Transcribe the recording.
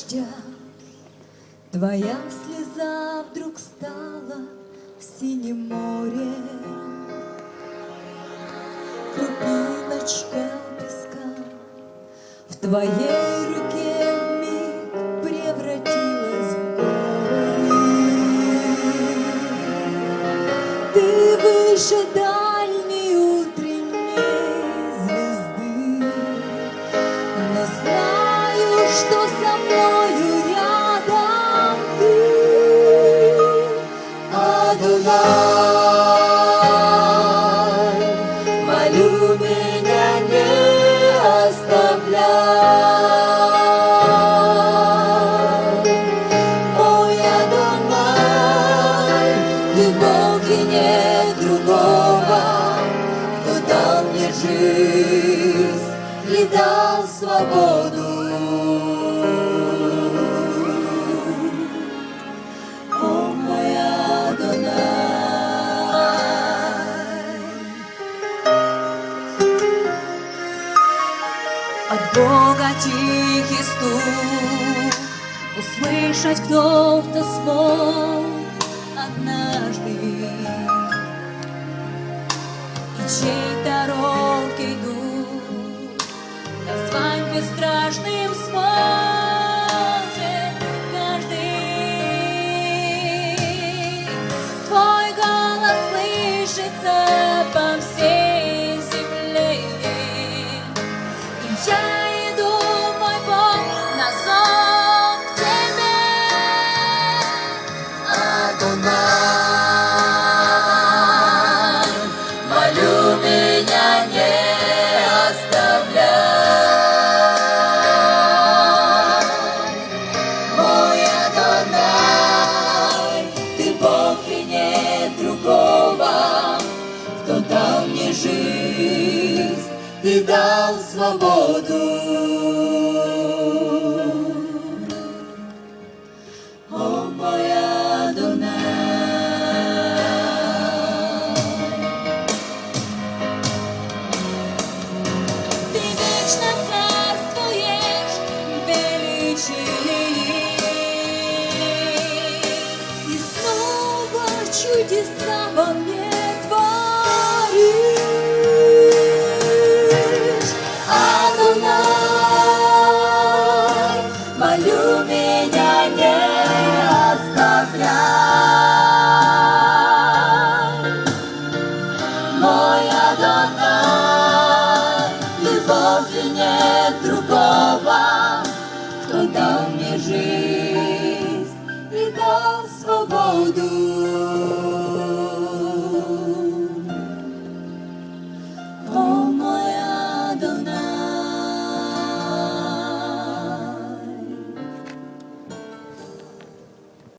дождя Твоя слеза вдруг стала в синем море Крупиночка песка в твоей руке вмиг превратилась в горы. Ты выше дальней утренней звезды, но знаю, что мною рядом ты, Адонай. Молю меня не оставляй, Мой Ты Бог другого, Кто дал мне жизнь и дал свободу. Тихий стук. Услышать кто-то смог однажды. И чей-то робкий дух Назвать бесстрашным сможет каждый. Твой голос слышится жизнь и дал свободу. О, мой Адонай. Ты вечно царствуешь величии, И снова чудеса во мне молю меня не оставляй. Мой Адонай, любовь нет другого, кто дал